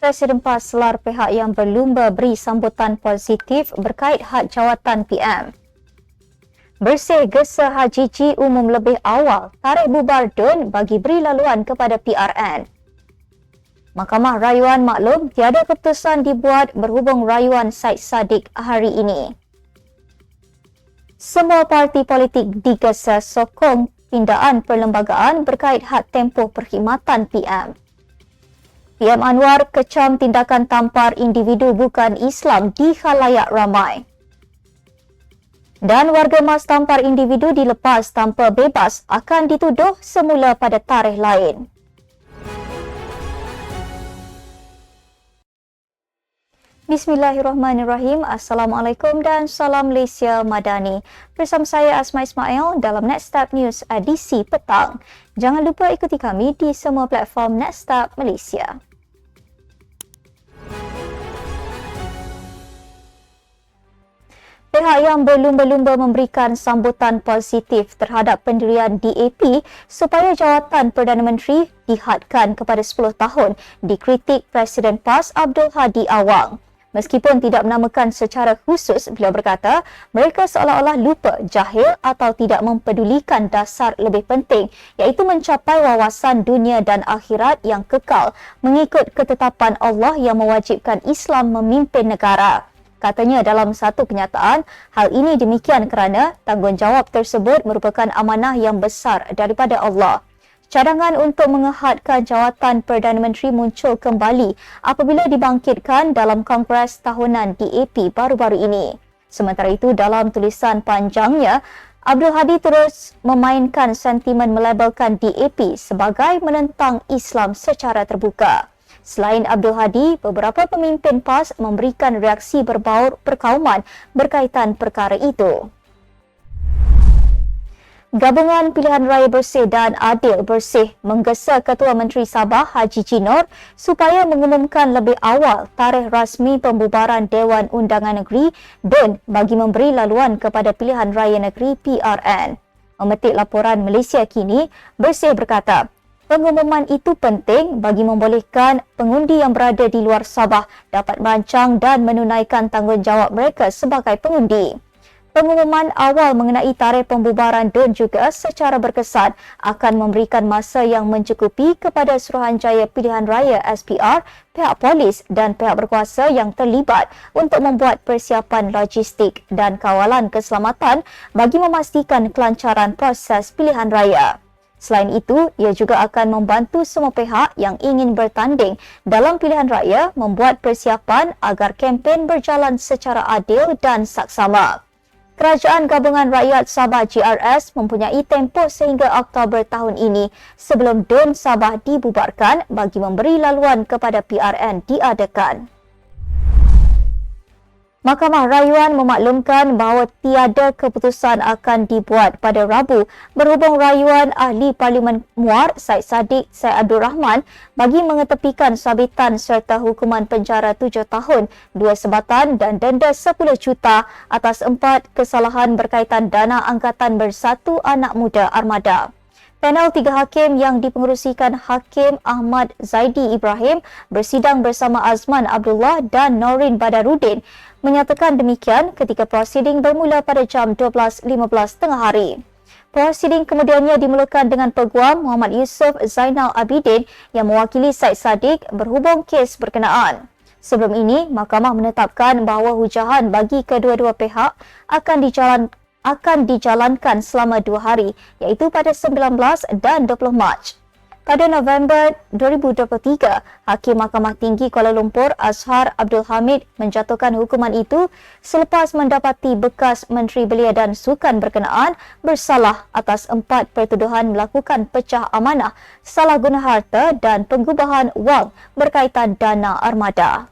Presiden PAS selar pihak yang berlumba beri sambutan positif berkait had jawatan PM. Bersih gesa Haji Ji umum lebih awal, tarikh bubar DUN bagi beri laluan kepada PRN. Mahkamah Rayuan maklum tiada keputusan dibuat berhubung rayuan Said Sadiq hari ini. Semua parti politik digesa sokong pindaan perlembagaan berkait had tempoh perkhidmatan PM. PM Anwar kecam tindakan tampar individu bukan Islam di khalayak ramai. Dan warga mas tampar individu dilepas tanpa bebas akan dituduh semula pada tarikh lain. Bismillahirrahmanirrahim. Assalamualaikum dan salam Malaysia Madani. Bersama saya Asma Ismail dalam Nextstep News edisi petang. Jangan lupa ikuti kami di semua platform Nextstep Malaysia. Pihak yang berlumba-lumba memberikan sambutan positif terhadap pendirian DAP supaya jawatan Perdana Menteri dihadkan kepada 10 tahun dikritik Presiden PAS Abdul Hadi Awang. Meskipun tidak menamakan secara khusus, beliau berkata mereka seolah-olah lupa, jahil atau tidak mempedulikan dasar lebih penting iaitu mencapai wawasan dunia dan akhirat yang kekal mengikut ketetapan Allah yang mewajibkan Islam memimpin negara. Katanya dalam satu kenyataan, hal ini demikian kerana tanggungjawab tersebut merupakan amanah yang besar daripada Allah. Cadangan untuk mengehadkan jawatan Perdana Menteri muncul kembali apabila dibangkitkan dalam Kongres Tahunan DAP baru-baru ini. Sementara itu, dalam tulisan panjangnya, Abdul Hadi terus memainkan sentimen melabelkan DAP sebagai menentang Islam secara terbuka. Selain Abdul Hadi, beberapa pemimpin PAS memberikan reaksi berbaur perkauman berkaitan perkara itu. Gabungan Pilihan Raya Bersih dan Adil Bersih menggesa Ketua Menteri Sabah Haji Jinor supaya mengumumkan lebih awal tarikh rasmi pembubaran Dewan Undangan Negeri dan bagi memberi laluan kepada Pilihan Raya Negeri PRN. Memetik laporan Malaysia kini, Bersih berkata, Pengumuman itu penting bagi membolehkan pengundi yang berada di luar Sabah dapat merancang dan menunaikan tanggungjawab mereka sebagai pengundi. Pengumuman awal mengenai tarikh pembubaran DUN juga secara berkesan akan memberikan masa yang mencukupi kepada Suruhanjaya Pilihan Raya SPR, pihak polis dan pihak berkuasa yang terlibat untuk membuat persiapan logistik dan kawalan keselamatan bagi memastikan kelancaran proses pilihan raya. Selain itu, ia juga akan membantu semua pihak yang ingin bertanding dalam pilihan raya membuat persiapan agar kempen berjalan secara adil dan saksama. Kerajaan Gabungan Rakyat Sabah GRS mempunyai tempoh sehingga Oktober tahun ini sebelum DUN Sabah dibubarkan bagi memberi laluan kepada PRN diadakan. Mahkamah Rayuan memaklumkan bahawa tiada keputusan akan dibuat pada Rabu berhubung rayuan ahli Parlimen Muar Said Sadiq Said Abdul Rahman bagi mengetepikan sabitan serta hukuman penjara tujuh tahun, dua sebatan dan denda sepuluh juta atas empat kesalahan berkaitan dana angkatan bersatu anak muda armada. Panel tiga hakim yang dipengerusikan Hakim Ahmad Zaidi Ibrahim bersidang bersama Azman Abdullah dan Norin Badarudin menyatakan demikian ketika prosiding bermula pada jam 12.15 tengah hari. Prosiding kemudiannya dimulakan dengan peguam Muhammad Yusof Zainal Abidin yang mewakili Said Sadiq berhubung kes berkenaan. Sebelum ini, mahkamah menetapkan bahawa hujahan bagi kedua-dua pihak akan dijalan akan dijalankan selama dua hari iaitu pada 19 dan 20 Mac. Pada November 2023, Hakim Mahkamah Tinggi Kuala Lumpur Azhar Abdul Hamid menjatuhkan hukuman itu selepas mendapati bekas Menteri Belia dan Sukan berkenaan bersalah atas empat pertuduhan melakukan pecah amanah, salah guna harta dan pengubahan wang berkaitan dana armada.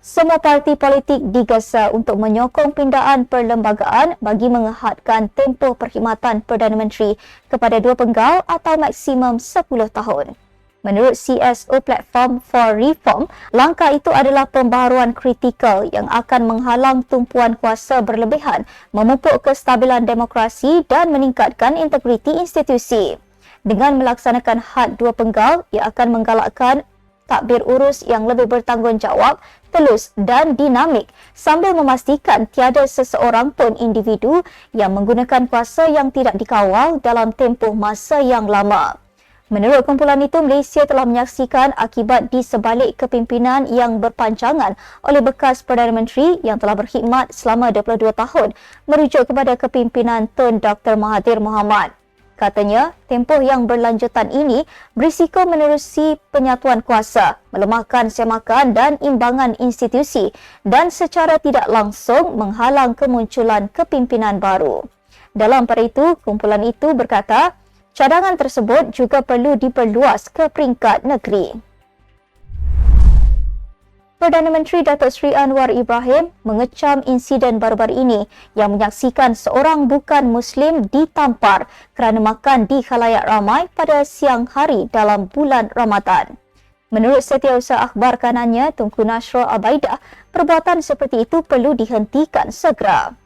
Semua parti politik digesa untuk menyokong pindaan perlembagaan bagi mengehadkan tempoh perkhidmatan Perdana Menteri kepada dua penggal atau maksimum 10 tahun. Menurut CSO Platform for Reform, langkah itu adalah pembaharuan kritikal yang akan menghalang tumpuan kuasa berlebihan, memupuk kestabilan demokrasi dan meningkatkan integriti institusi. Dengan melaksanakan had dua penggal, ia akan menggalakkan takbir urus yang lebih bertanggungjawab, telus dan dinamik sambil memastikan tiada seseorang pun individu yang menggunakan kuasa yang tidak dikawal dalam tempoh masa yang lama. Menurut kumpulan itu, Malaysia telah menyaksikan akibat di sebalik kepimpinan yang berpanjangan oleh bekas Perdana Menteri yang telah berkhidmat selama 22 tahun merujuk kepada kepimpinan Tun Dr. Mahathir Mohamad. Katanya, tempoh yang berlanjutan ini berisiko menerusi penyatuan kuasa, melemahkan semakan dan imbangan institusi dan secara tidak langsung menghalang kemunculan kepimpinan baru. Dalam pada itu, kumpulan itu berkata, Cadangan tersebut juga perlu diperluas ke peringkat negeri. Perdana Menteri Datuk Seri Anwar Ibrahim mengecam insiden baru-baru ini yang menyaksikan seorang bukan Muslim ditampar kerana makan di khalayak ramai pada siang hari dalam bulan Ramadan. Menurut Setiausaha Akhbar kanannya Tunku Nasrul Abaidah, perbuatan seperti itu perlu dihentikan segera.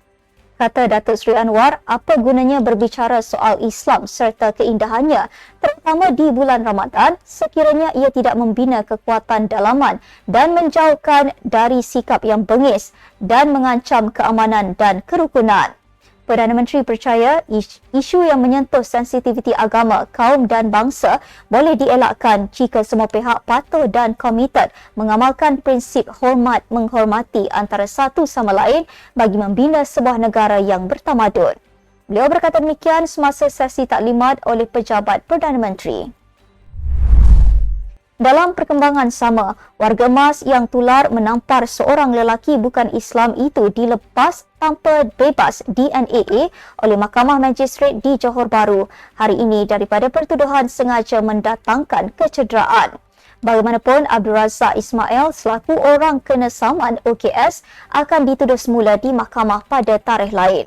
Kata Datuk Seri Anwar, apa gunanya berbicara soal Islam serta keindahannya terutama di bulan Ramadan sekiranya ia tidak membina kekuatan dalaman dan menjauhkan dari sikap yang bengis dan mengancam keamanan dan kerukunan. Perdana Menteri percaya isu yang menyentuh sensitiviti agama, kaum dan bangsa boleh dielakkan jika semua pihak patuh dan komited mengamalkan prinsip hormat menghormati antara satu sama lain bagi membina sebuah negara yang bertamadun. Beliau berkata demikian semasa sesi taklimat oleh pejabat Perdana Menteri. Dalam perkembangan sama, warga emas yang tular menampar seorang lelaki bukan Islam itu dilepas tanpa bebas DNAA oleh Mahkamah Magistrate di Johor Bahru hari ini daripada pertuduhan sengaja mendatangkan kecederaan. Bagaimanapun, Abdul Razak Ismail selaku orang kena saman OKS akan dituduh semula di mahkamah pada tarikh lain.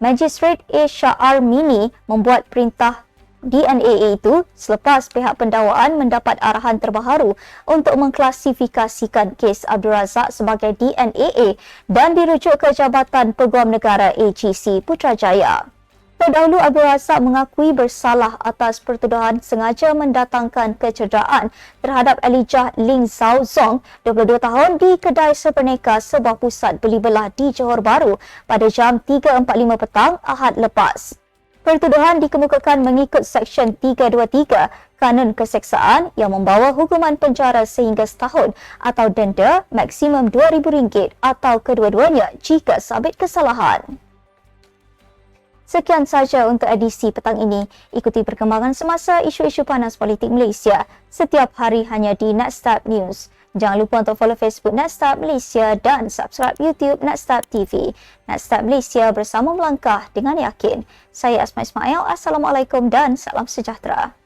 Magistrate A. Shah Mini membuat perintah DNA itu selepas pihak pendawaan mendapat arahan terbaru untuk mengklasifikasikan kes Abdul Razak sebagai DNA dan dirujuk ke Jabatan Peguam Negara AGC Putrajaya. Terdahulu Abdul Razak mengakui bersalah atas pertuduhan sengaja mendatangkan kecederaan terhadap Elijah Ling Zhao Zong, 22 tahun di kedai seperneka sebuah pusat beli belah di Johor Bahru pada jam 3.45 petang Ahad lepas. Pertuduhan dikemukakan mengikut Seksyen 323 Kanun Keseksaan yang membawa hukuman penjara sehingga setahun atau denda maksimum RM2,000 atau kedua-duanya jika sabit kesalahan. Sekian saja untuk edisi petang ini. Ikuti perkembangan semasa isu-isu panas politik Malaysia setiap hari hanya di Netstab News. Jangan lupa untuk follow Facebook Netstab Malaysia dan subscribe YouTube Netstab TV. Netstab Malaysia bersama melangkah dengan yakin. Saya Asma Ismail. Assalamualaikum dan salam sejahtera.